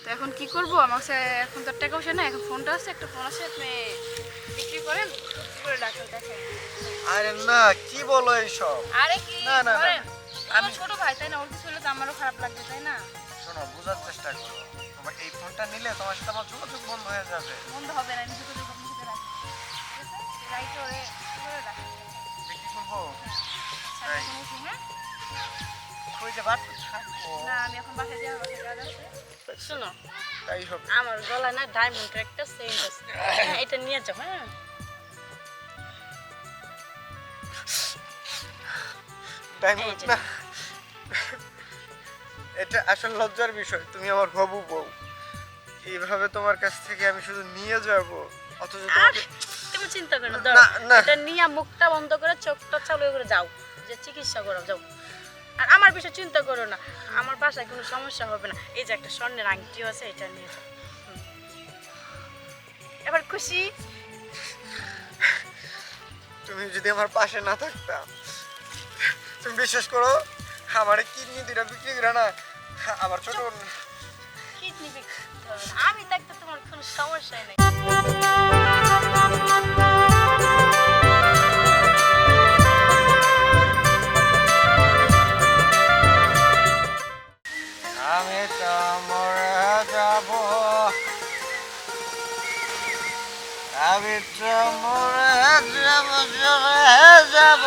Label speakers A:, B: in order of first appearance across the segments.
A: তো এখন কি করব? আমার কাছে এখন তো টাকা পয়সা না এখন ফোনটা আছে একটা ফোন আছে আপনি বিক্রি করেন করে দেখেন
B: আরে না কি বলো এইসব?
A: আরে কি
B: না, না, আমি-
A: ছোট ভাই তাই না? ওর কিছু হলে তো আমারও খারাপ লাগবে তাই না?
B: শোনো বোঝার চেষ্টা করো। তোমার এই ফোনটা নিলে তোমার সাথে আমার যোগাযোগ বন্ধ হয়ে যাবে।
A: বন্ধ হবে না নিজে করে আপনি সাথে রাখেন ঠিক আছে? রাইটে ওরে করে
B: বিক্রি করব?
A: হ্যাঁ।
B: কই যে
A: না আমি এখন বাসায় যাব বাসায় কাজ আছে।
C: শোনো
B: তাই হবে।
C: আমার গলায় না ডায়মন্ডের একটা সেন্ট আছে। হ্যাঁ, এটা নিয়ে যাও হ্যাঁ।
B: ডায়মন্ড না। এটা আসল লজ্জার বিষয় তুমি আমার হবু বউ। এইভাবে তোমার কাছ থেকে আমি শুধু নিয়ে যাব অথচ
C: তুমি চিন্তা করো না। এটা নিয়ে মুখটা বন্ধ করে চোখটা চালু করে যাও। যে চিকিৎসা করো যাও। আর আমার বিষয়ে চিন্তা করো না। আমার বাসায় কোনো সমস্যা হবে না। এই যে একটা স্বর্ণের আংটিও আছে এটা নিয়ে যাও। এবার খুশি?
B: তুমি যদি আমার পাশে না থাকতাম তুমি বিশ্বাস করো আমার কিডনি দুটা বিক্রি করে না আমার ছোট
C: কিডনি বিক্রি। আমি থাকতে তোমার কোনো সমস্যাই নেই।
B: আমি যাব। আমি যাব চলে যাব,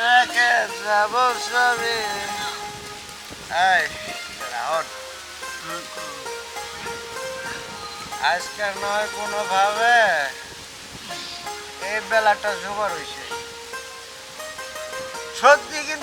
B: রেখে যাব সবই আজকে নয় কোনোভাবে। এই বেলাটা জোগাড় হয়েছে সত্যি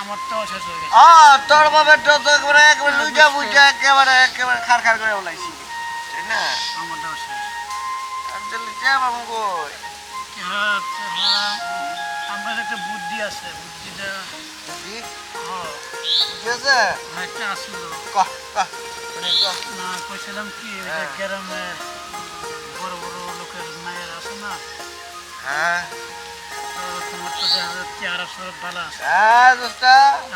D: হয়ে
B: তোর বাপেরটা তো একেবারে একেবারে লুজা বুঝা একেবারে একেবারে খার খার করে ওলাইছি ঠিক না?
D: আমারটাও শেষ।
B: আমি তাহলে যা বাবু কই
D: হ্যাঁ আমার একটা বুদ্ধি আছে বুদ্ধিটা
B: বুঝি
D: হ্যাঁ।
B: ঠিক আছে?
D: হ্যাঁ, একটা আসলো
B: কহ কহ। শুনি কহ
D: না কইছিলাম কি
B: হ্যাঁ।
D: গ্রামে বড় বড় লোকের মায়ের আছে না?
B: হ্যাঁ।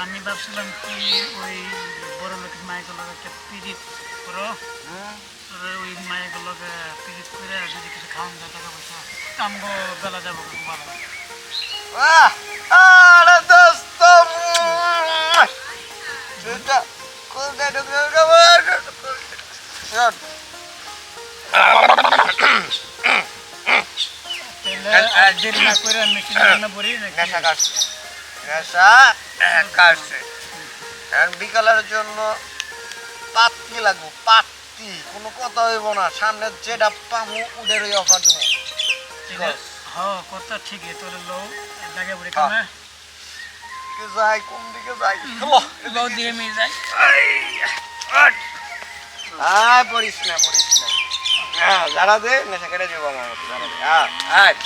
D: আমি ভাবছিলাম কি ওই বড় লোকের মায়েগুলোকে একটা পিরিত করো ওই মায়েগুলোকে পিরিত করে যদি কিছু খাওয়ান যায় টাকা পয়সা কামগো বেলা যাব ভালো
B: আহ
D: দেরি না করে মেশিন রান্না করি
B: নেশা কাটছে নেশা? কাটছে এখন বিকালের জন্য পাত্তি লাগবো পাত্তি। কোনো কথা হইব না। সামনে যেটা পামু ওদের ওই অফার দেবো।
D: ঠিক আছে। হ্যাঁ কথা ঠিকই তোর লো। লাগে
B: হ্যাঁ।
D: কামে
B: দিকে যাই কোন দিকে যাই?
D: লও দিয়ে যাই।
B: আয় পড়িস না পড়িস না। হ্যাঁ যারা দে নেশা কেটে দেবো আমার মতো যারা দে। হ্যাঁ আয়।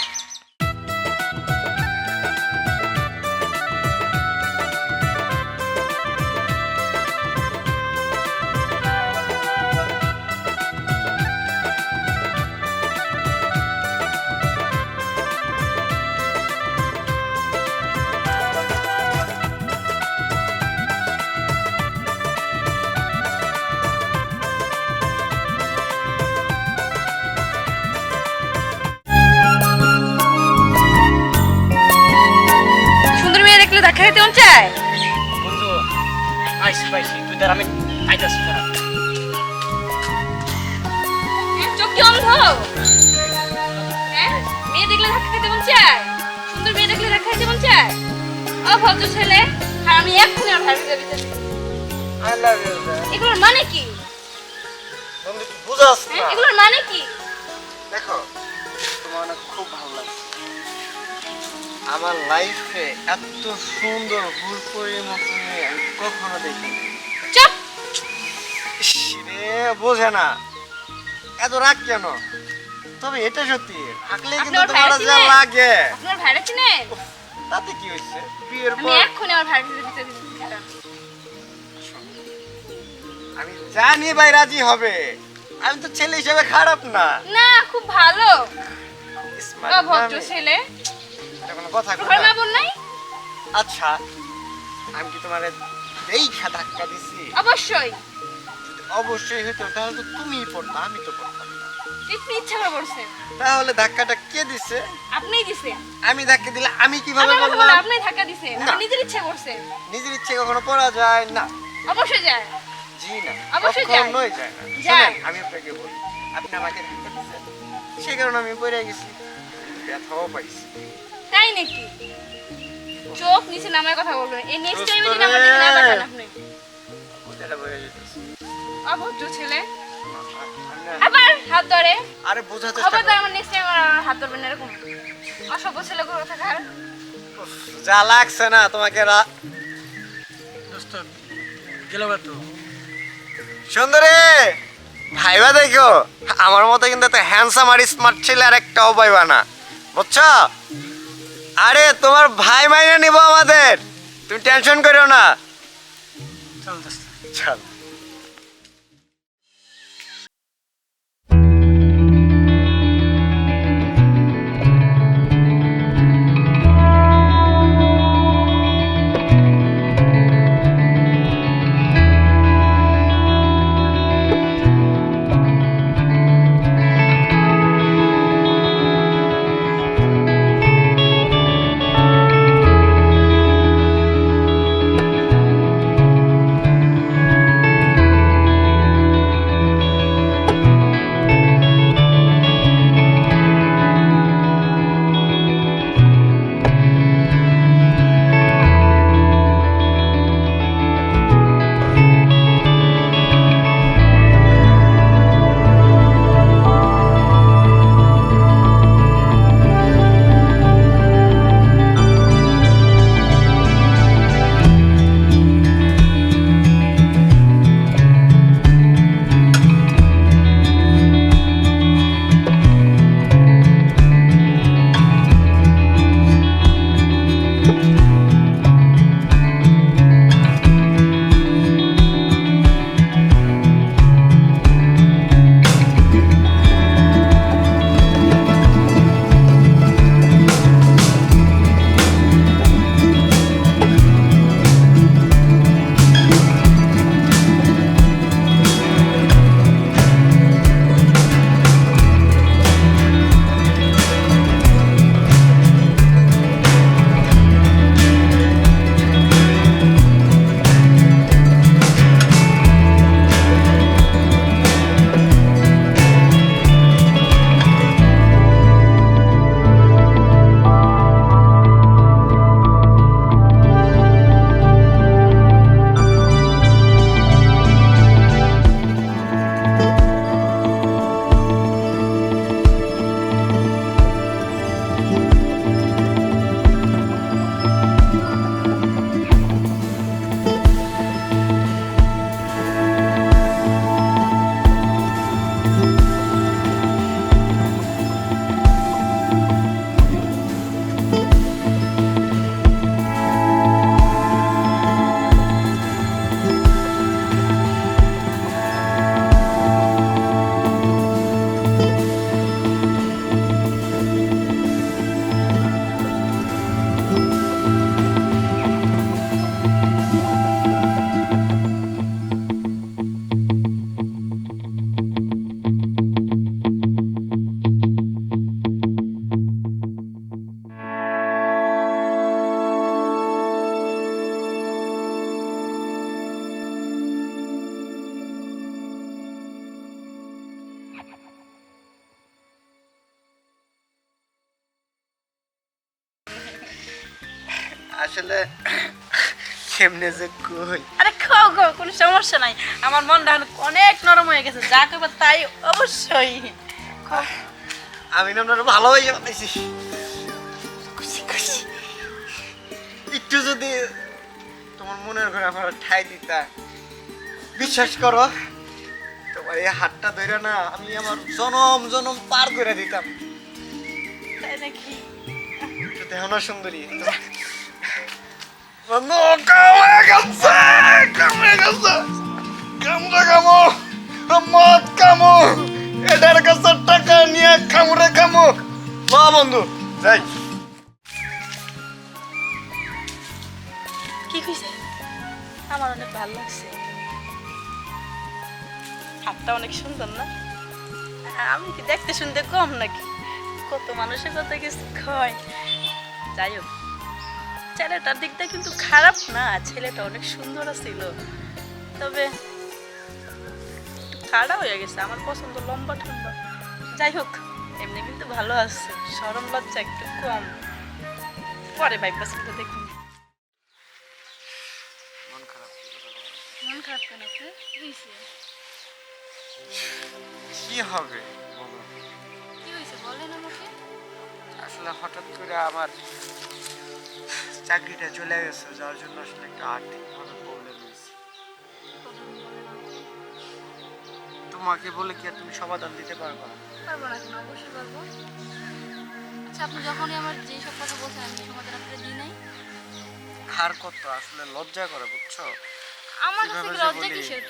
A: মেয়ে দেখলে দেখা খেতে মন চায় সুন্দর মেয়ে দেখলে দেখা খেতে মন চায় ও ভদ্র ছেলে আর আমি এক্ষুনি আমার ভাবি যাবি।
B: আই লাভ ইউ
A: এগুলোর মানে কি?
B: বন্ধু বুঝাস
A: হ্যাঁ
B: না
A: এগুলোর মানে কি?
B: দেখো তোমার অনেক খুব ভালো লাগছে। আমার লাইফে এত সুন্দর হুরপুরির মতো মেয়ে আমি কখনো দেখিনি।
A: চুপ।
B: রে বোঝে না। এত রাগ কেন? তবে এটা সত্যি
A: আপনি
B: কিন্তু তোমার যা লাগে।
A: আপনার ভাইরা চিনেন?
B: তাতে কি হয়েছে? বিয়ের পর আমি
A: এক্ষুনি আমার ভাইয়ের দিতে দিতে
B: আমি জানি ভাই রাজি হবে। আমি তো ছেলে হিসেবে খারাপ না।
A: না খুব ভালো। ভদ্র ছেলে।
B: এটা কোনো কথা।
A: মা নাই?
B: আচ্ছা আমি কি তোমার দেখা ধাক্কা দিছি?
A: অবশ্যই।
B: অবশ্যই হইতো তাহলে তো তুমিই পড়তা আমি তো পড়তাম না।
A: আপনি ইচ্ছা করে বলছেন
B: তাহলে ধাক্কাটা কে দিছে?
A: আপনিই দিছেন
B: আমি ধাক্কা দিলে আমি কীভাবে
A: আমার কথা বলে আপনি ধাক্কা দিছেন
B: না।
A: আপনি নিজের ইচ্ছা করছেন
B: নিজের ইচ্ছে কখনো পড়া যায় না।
A: অবশ্যই যায়।
B: জি না
A: অবশ্যই যায়।
B: কখনোই যায় না।
A: যায়।
B: শোনেন, আমি আপনাকে বলি আপনি আমাকে ধাক্কা দিচ্ছেন সেই কারণে আমি পড়ে গেছি। ব্যথাও পাইছি।
A: তাই নাকি? চোখ নিচে নামায় কথা বলবেন। এই নেক্সট টাইমে যদি আমার দিকে না। তাকান আপনি।
B: যেতেছি।
A: অভদ্র ছেলে। আবার হাত ধরে।
B: আরে বোঝার চেষ্টা
A: খবরদার আমার নেক্সট টাইম হাত ধরবেন এরকম। অসভ্য ছেলে করে থাকার
B: যা লাগছে না তোমাকে রা-
D: দোস্ত গেল তো।
B: সুন্দরী ভাইবা দেখো। আমার মতো কিন্তু এত হ্যান্ডসাম আর স্মার্ট ছেলে আর একটাও পাইবা না। বুঝছ? আরে তোমার ভাই মাইনে নিব আমাদের। তুমি টেনশন করো না।
D: চল
B: চল।
C: আমার মনটা এখন অনেক নরম হয়ে গেছে যা করবে তাই অবশ্যই।
B: আমি না আপনার ভালোবাসা পাইছি খুশি খুশি। একটু যদি তোমার মনের ঘরে আমার ঠাই দিতা। বিশ্বাস করো তোমার এই হাতটা ধরে না আমি আমার জনম জনম পার করে দিতাম।
C: তাই নাকি?
B: না সুন্দরী বন্ধু কামে গেছে কামে গেছে। কামড়ে কামো মদ কামো এটার কাছে টাকা নিয়ে কামড়ে কামো মা বন্ধু, যাই।
C: কি কইছে? আমার অনেক ভালো লাগছে। হাতটা অনেক সুন্দর না? আমি কি দেখতে শুনতে কম নাকি? কত মানুষের কত কিছু কয়। যাই হোক, ছেলেটার দিকটা কিন্তু খারাপ না, ছেলেটা অনেক সুন্দর ছিল তবে খাড়া হয়ে গেছে আমার পছন্দ লম্বা টম্বা যাই হোক এমনি কিন্তু ভালো আছে সরম লজ্জা একটু কম। পরে দেখুন
B: মন খারাপ
A: মন খারাপ কেন আপনার কি
B: হবে?
A: কি হয়েছে বলেন আমাকে।
B: আসলে হঠাৎ করে আমার চাকরিটা চলে গেছে যার জন্য আসলে একটা আর্থিকভাবে তোমাকে বলে কি আর তুমি সমাধান দিতে পারবে?
A: পারব না কেন অবশ্যই পারব। আচ্ছা আপনি যখনই আমার সব কথা বলছেন আমি সমাধান দিই নাই।
B: হার কত? আসলে লজ্জা করে বুঝছ?
A: আমার কাছে
B: কীভাবে যে
A: লজ্জা
B: বলি?
A: কিসের?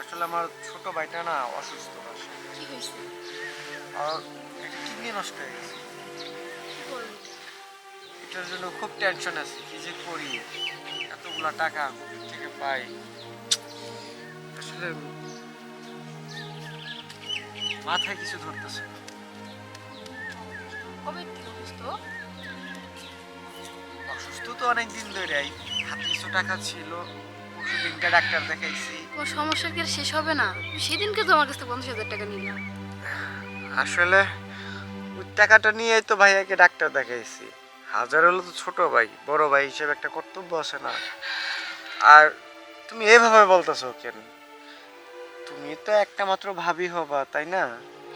B: আসলে আমার ছোট ভাইটা না অসুস্থ আছে।
A: কি হয়েছে?
B: আর একটা কিডনি নষ্ট হয়ে গেছে।
A: কি করব?
B: এটার জন্য খুব টেনশন আছে কি যে করি? এতগুলা টাকা কোথা থেকে পাই? আসলে মাথায় কিছু ধরতেছে
A: কবে থেকে অসুস্থ?
B: অসুস্থ তো অনেক দিন ধরেই। হাতে কিছু টাকা ছিল পরশু দিনটা ডাক্তার দেখাইছি।
A: তোমার সমস্যা কি আর শেষ হবে না? সেদিনকে তো আমার কাছ পঞ্চাশ হাজার টাকা নিলাম
B: আসলে ওই টাকাটা নিয়েই তো ভাইয়াকে ডাক্তার দেখাইছি। হাজার হলো তো ছোট ভাই বড় ভাই হিসেবে একটা কর্তব্য আছে না। আর তুমি এভাবে বলতেছো কেন? তুমি তো একটা মাত্র ভাবি হবা তাই না?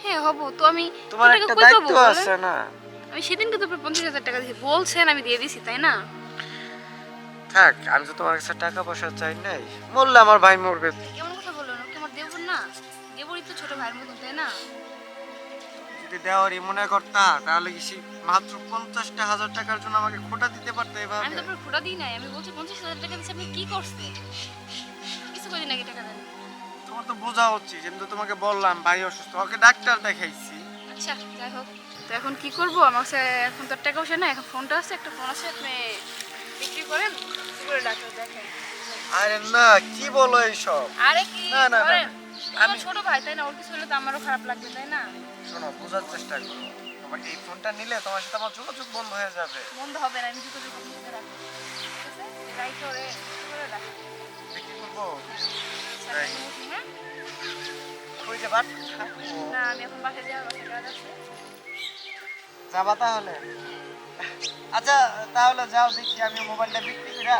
A: হ্যাঁ হব। তো আমি
B: তোমার একটা দায়িত্ব আছে না?
A: আমি সেদিনকে তো পঞ্চাশ হাজার টাকা দিয়েছি বলছেন আমি দিয়ে দিছি তাই না?
B: থাক আমি তো তোমার কাছে টাকা পয়সা চাই নাই। মরলে আমার ভাই মরবে।
A: কেমন কথা বললেন ও কি আমার দেবর না? দেবরই তো ছোট ভাইয়ের মতন তাই না?
B: যদি দেওয়ারই মনে করতা তাহলে কি মাত্র পঞ্চাশটা হাজার টাকার জন্য আমাকে খোটা দিতে পারতে
A: আমি তো খোটা দিই নাই আমি বলছি পঞ্চাশ হাজার টাকা দিচ্ছি আপনি কি করছেন? কিছু করে নাকি টাকা দেন?
B: তোমার তো বোঝা উচিত কিন্তু তোমাকে বললাম ভাই অসুস্থ ওকে ডাক্তার দেখাইছি।
A: আচ্ছা যাই হোক তো এখন কি করব? আমার কাছে এখন তো টাকা পয়সা না এখন ফোনটা আছে একটা ফোন আছে আপনি বিক্রি করেন বিক্রি করে ডাক্তার দেখেন
B: আরে না কি বলো এইসব?
A: আরে কি
B: না, না, আমি-
A: ছোট ভাই তাই না? ওর কিছু হলে তো আমারও খারাপ লাগবে তাই না?
B: শোনো বোঝার চেষ্টা করো। তোমার এই ফোনটা নিলে তোমার সাথে আমার যোগাযোগ বন্ধ হয়ে যাবে।
A: বন্ধ হবে না আমি নিতে রাখব ঠিক আছে? রাইট করে করে রাখব?
B: বিক্রি করব?
A: হ্যাঁ
B: কই
A: না আমি এখন যাওয়ার কাজ আছে।
B: যাবা তাহলে? আচ্ছা তাহলে যাও দেখি আমি মোবাইলটা বিক্রি করে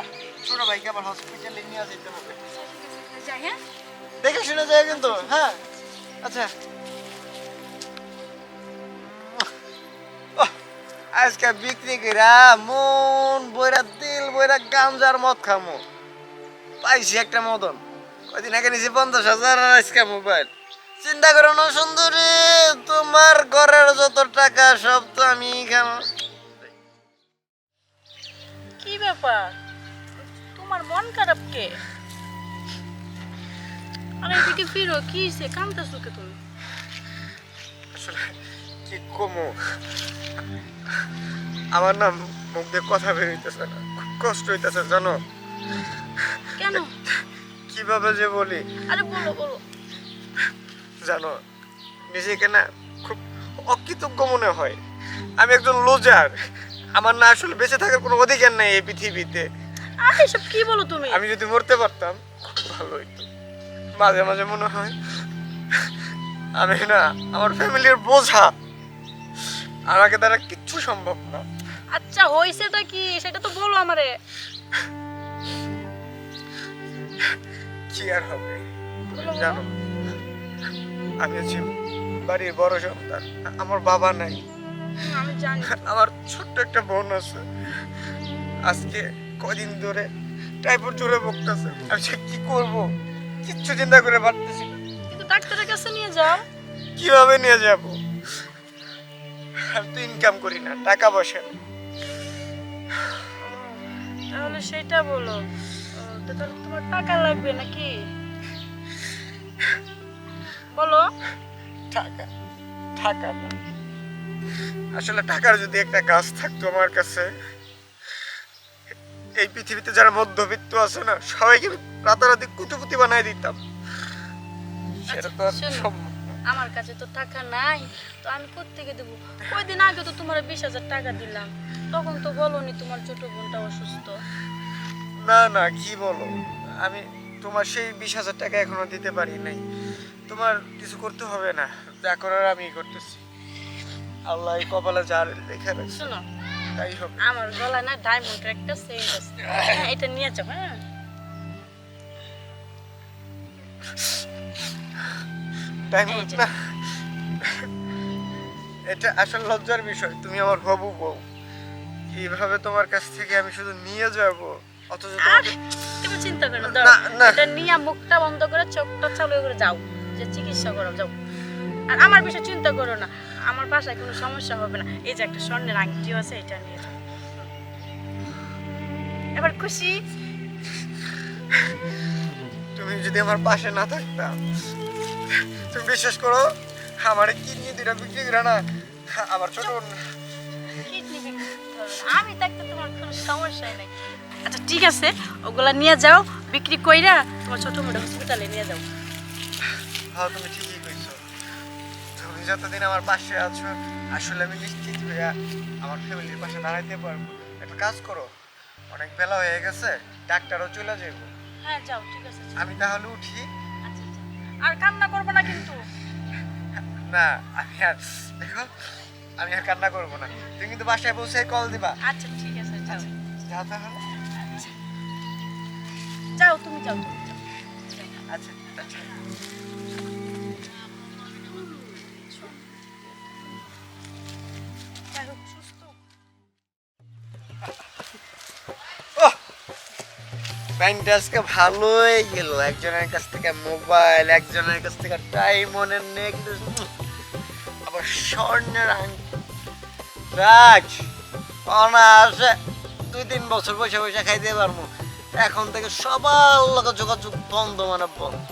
B: ছোট ভাইকে আবার হসপিটালে নিয়ে যেতে হবে।
A: হ্যাঁ?
B: দেখে শুনে যায় কিন্তু হ্যাঁ? আচ্ছা। আজকে বিক্রি কইরা মন বইরা দিল বইরা গামজার মদ খামো। পাইছি একটা মদন। কয়দিন আগে নিছি পঞ্চাশ হাজার আর আজকে মোবাইল। চিন্তা করো না সুন্দরী তোমার ঘরের যত টাকা সব তো আমি খামো
C: কি ব্যাপার? তোমার মন খারাপ কে? আরে এদিকে ফিরো কি হয়েছে কামতেছো কে তুমি?
B: আসলে কি কমো? আমার না মুখ দিয়ে কথা বের হইতেছে না খুব কষ্ট হইতেছে জানো?
C: কেন?
B: কীভাবে যে বলি?
C: আরে বলো বলো।
B: জানো নিজেকে না খুব অকৃতজ্ঞ মনে হয়। আমি একজন লোজার আমার না আসলে বেঁচে থাকার কোনো অধিকার নাই এই পৃথিবীতে।
C: আরে সব কি বলো তুমি?
B: আমি যদি মরতে পারতাম খুব ভালো মাঝে মাঝে মনে হয় আমি না আমার ফ্যামিলির বোঝা। আমাকে দ্বারা কিচ্ছু সম্ভব না।
C: আচ্ছা হইছেটা কি? সেটা তো বলো আমারে।
B: কি আর হবে। জানো? আমি হচ্ছি বাড়ির বড় সন্তান আমার বাবা নাই।
C: আমি জানি।
B: আমার ছোট্ট একটা বোন আছে। আজকে কদিন ধরে টাইফয়েড জোরে বকতেছে আমি সে কি করব? কিচ্ছু চিন্তা করে পারতেছি।
C: কিন্তু ডাক্তারের কাছে নিয়ে যাও।
B: কীভাবে নিয়ে যাব? আমি তো ইনকাম করি না টাকা পয়সা।
C: তাহলে সেটা বলো। ও, তো তাহলে তোমার টাকা লাগবে নাকি? বলো।
B: টাকা টাকা আসলে টাকার যদি একটা গাছ থাকতো আমার কাছে এই পৃথিবীতে যারা মধ্যবিত্ত আছে না সবাইকে রাতারাতি কুতুপুতি বানাই দিতাম। সেটা তো
C: আচ্ছা,
B: সম্ভব
C: আমার কাছে তো টাকা নাই তো আমি কোত্থেকে দেবো? কয়দিন আগে তো তোমার বিশ হাজার টাকা দিলাম তখন তো বলনি তোমার ছোট বোনটা অসুস্থ।
B: না না কি বলো? আমি তোমার সেই বিশ হাজার টাকা এখনও দিতে পারি নাই। তোমার কিছু করতে হবে না। যা করার আমি করতেছি। আল্লাহ এই কপালে যার লেখা রাখছে
C: শোনো
B: তাই হবে।
C: আমার গলায় না ডায়মন্ডের একটা সেন্ট আছে। হ্যাঁ, এটা নিয়ে যাও হ্যাঁ।
B: ডায়মন্ড না। এটা আসল লজ্জার বিষয় তুমি আমার হবু বউ। এইভাবে তোমার কাছ থেকে আমি শুধু নিয়ে যাব। অথচ
C: আর তুমি চিন্তা করো না। এটা নিয়ে মুখটা বন্ধ করে চোখটা চালু করে যাও যে চিকিৎসা করো যাও। আর আমার বিষয়ে চিন্তা করো না আমার বাসায় কোনো সমস্যা হবে না। এই যে একটা স্বর্ণের আংটিও আছে এটা নিয়ে যাও। এবার খুশি?
B: তুমি যদি আমার পাশে না থাকতাম তুমি বিশ্বাস করো আমার কিডনি দুটা বিক্রি করে না। আমার ছোট
C: কিডনি বিক্রি। আমি থাকতে তোমার কোনো সমস্যাই নাই। আচ্ছা ঠিক আছে ওগুলা নিয়ে যাও বিক্রি কইরা তোমার ছোট মোটো হসপিটালে নিয়ে যাও।
B: হ্যাঁ তুমি ঠিকই কইছো। তুমি যতদিন আমার পাশে আছো আসলে আমি নিশ্চিত হইয়া আমার ফ্যামিলির পাশে দাঁড়াইতে পারব। একটা কাজ করো অনেক বেলা হয়ে গেছে ডাক্তারও চলে যাব
C: হ্যাঁ যাও ঠিক আছে
B: আমি তাহলে উঠি।
C: আচ্ছা আচ্ছা। আর কান্না করব না কিন্তু।
B: না আমি আর দেখো আমি আর কান্না করব না। তুমি কিন্তু বাসায় পৌঁছে কল দিবা।
C: আচ্ছা ঠিক আছে যাও।
B: যাও তাহলে।
C: যাও তুমি যাও
B: আচ্ছা আচ্ছা! টাইমটা আজকে ভালোই গেল। একজনের কাছ থেকে মোবাইল একজনের কাছ থেকে টাইম মনে নেই কিন্তু আবার স্বর্ণের রাজ অনায়াসে দুই তিন বছর পয়সা পয়সা খাইতে পারব। এখন থেকে সবার লোক যোগাযোগ বন্ধ মানে বন্ধ।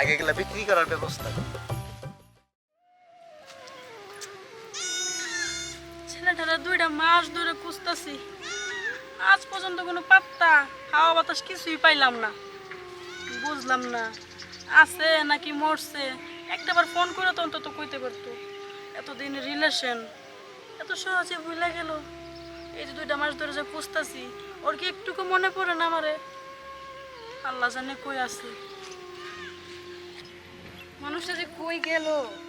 B: আগে গেলে বিক্রি করার ব্যবস্থা।
C: ছেলেটারা দুইটা মাস ধরে খুঁজতেছি। আজ পর্যন্ত কোনো পাত্তা, হাওয়া বাতাস কিছুই পাইলাম না। বুঝলাম না, আছে নাকি মরছে? একটাবার ফোন করে তো অন্তত কইতে পারতো। এতদিন রিলেশন এত সহজে ভুলে গেল। এই যে দুইটা মাস ধরে যে খুঁজতেছি ওর কি একটুকু মনে পড়ে না আমারে? আল্লাহ জানে কই আছে।
A: মানুষটা যে কই গেল,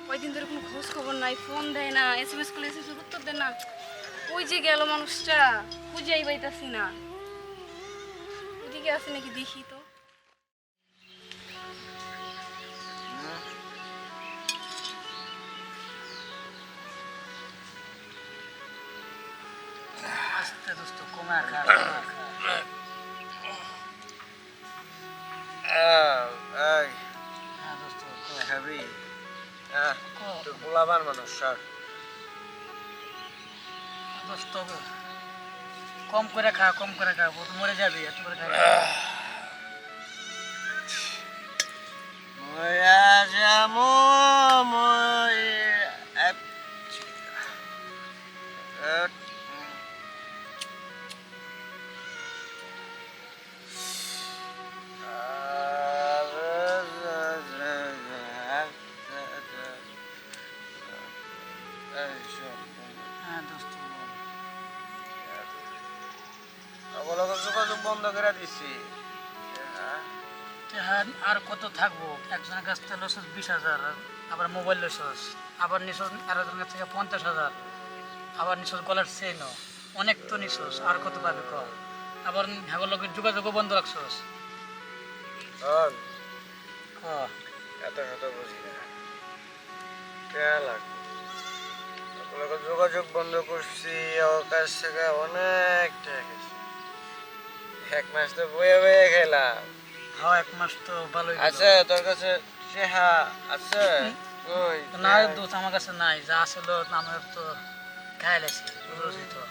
A: কয়দিন ধরে কোনো খোঁজ খবর নাই, ফোন দেয় না এস এম এস করলে এস এম এস উত্তর দেয় না। কই যে গেল মানুষটা? খুঁজেই পাইতাছি না। ওদিকে আছে নাকি দেখি তো।
D: আস্তে দোস্ত কমা খা কমা খা।
B: খাবি। তুই পোলাবান মানুষ স্যার
D: দোস্ত কম করে খা কম করে খা বহুত মরে যাবি এত করে খাই
B: বন্ধ করে দিছি।
D: হ্যাঁ আর কত থাকব? একজনের কাছ থেকে লসস বিশ হাজার আবার মোবাইল লসস আবার নিছস আর একজনের কাছ থেকে পঞ্চাশ হাজার আবার নিছস গলার চেনও অনেক তো নিছস আর কত পাবে ক আবার হ্যাগর লোকের যোগাযোগও বন্ধ রাখছস। ক?
B: এত শত বুঝি না। যোগাযোগ বন্ধ করছি ওর কাছ থেকে অনেক টাকা এক মাস তো বয়ে বয়ে খেলাম।
D: হ্যাঁ এক মাস তো ভালোই।
B: আছে তোর কাছে চেহা আছে? কই?
D: না দোষ আমার কাছে নাই যা আসলো আমার তো খাই লাগছে বুঝলি তো।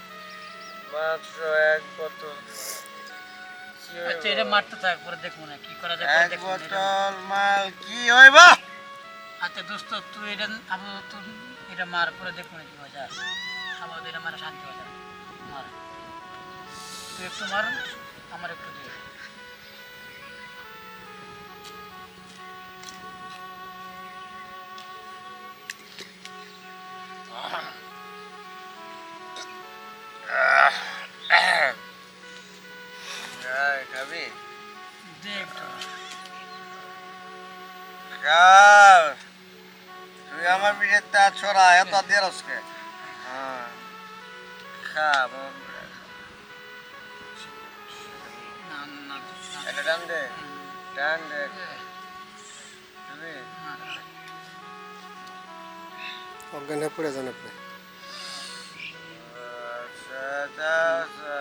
B: মাত্র এক বোতল
D: আচ্ছা এটা মারতে থাক পরে দেখব না কি করা যায়
B: এক বোতল মাল কি হইব?
D: আচ্ছা দোস্ত তুই এটা আপাতত এটা মার পরে দেখব না কি হয় যা। আপাতত এটা মারা শান্তি হয়ে যায় মার। তুই একটু মার। আমার একটু দিয়ে।
B: তুই আমার বিয়ে তা ছড়া এত দিয়ে রসকে হ্যাঁ। খা এটা টান দে টান দে
D: মার।
E: অজ্ঞান হয়ে পড়ে যান আপনি
B: আচ্ছা, আচ্ছা, আচ্ছা।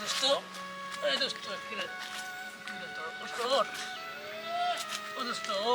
D: দোস্ত এই দোস্ত কি রে কি রে দোস্ত ওঠ ও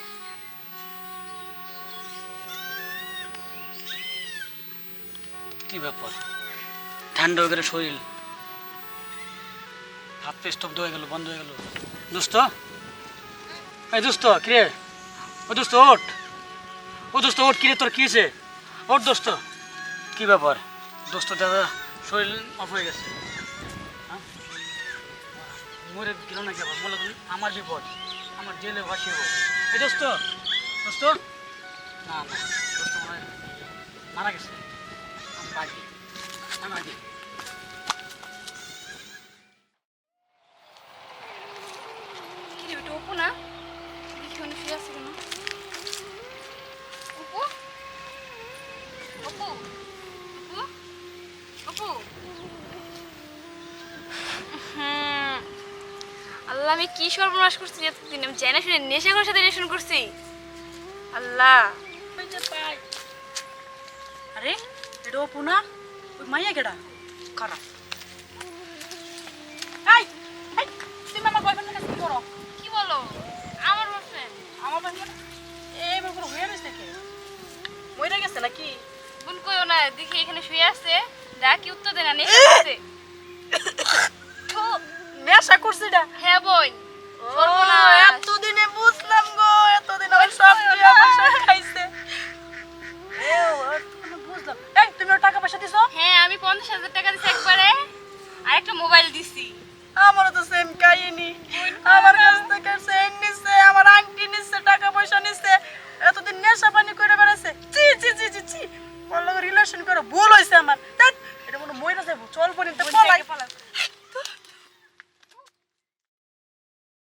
D: কি ব্যাপার? ঠান্ডা হয়ে গেলে শরীর। হাত পে স্টপ হয়ে গেল বন্ধ হয়ে গেল। দোস্ত? এই দোস্ত কিরে? ও দোস্ত ওঠ। ও দোস্ত ওট কিরে তোর কি হয়েছে? ওঠ দোস্ত। কি ব্যাপার? দোস্ত দাদা শরীর অফ হয়ে গেছে। হ্যাঁ? মরে গেল না কি আবার? বলে দিন, আমার বিপদ। আমার জেলে ভাসিয়ে এই দোস্ত দোস্ত। না না দোস্ত মারা গেছে।
A: আল্লাহ, আমি কি সর্বনাশ করছি এতদিন? আমি জানি শুনে নেশা করার সাথে রিলেশন করছি। আল্লাহ
C: ওই যে পাই আরে এটা না ওই মাইয়া কেডা খারাপ এই এই তুমি আমার বয়ফ্রেন্ডের কাছে কি করো
A: কি বলো? আমার বয়ফ্রেন্ড
C: আমার বয়ফ্রেন্ড এই কোনো হয়ে গেছে নাকি মরে গেছে নাকি
A: বোন কইও না দেখি এখানে শুয়ে আছে। যা কি উত্তর না নেশা করছে
C: তো নেশা করছে এটা।
A: হ্যাঁ বোন।
C: এতদিনে বুঝলাম গো এতদিন আমার সব তোমরা টাকা পয়সা দিছো?
A: হ্যাঁ আমি পঞ্চাশ হাজার টাকা দিছি একবারে। আর একটা মোবাইল দিছি।
C: আমারও তো সেম কাহিনী। আমার কাছ থেকে সেন নিছে আমার আংটি নিছে টাকা পয়সা নিছে। এতদিন নেশা পানি করে বেড়াচ্ছে চি চি চি চি চি ওর রিলেশন করে ভুল হয়েছে আমার। এটা মনে মইরা যাব চল পরে পলাই।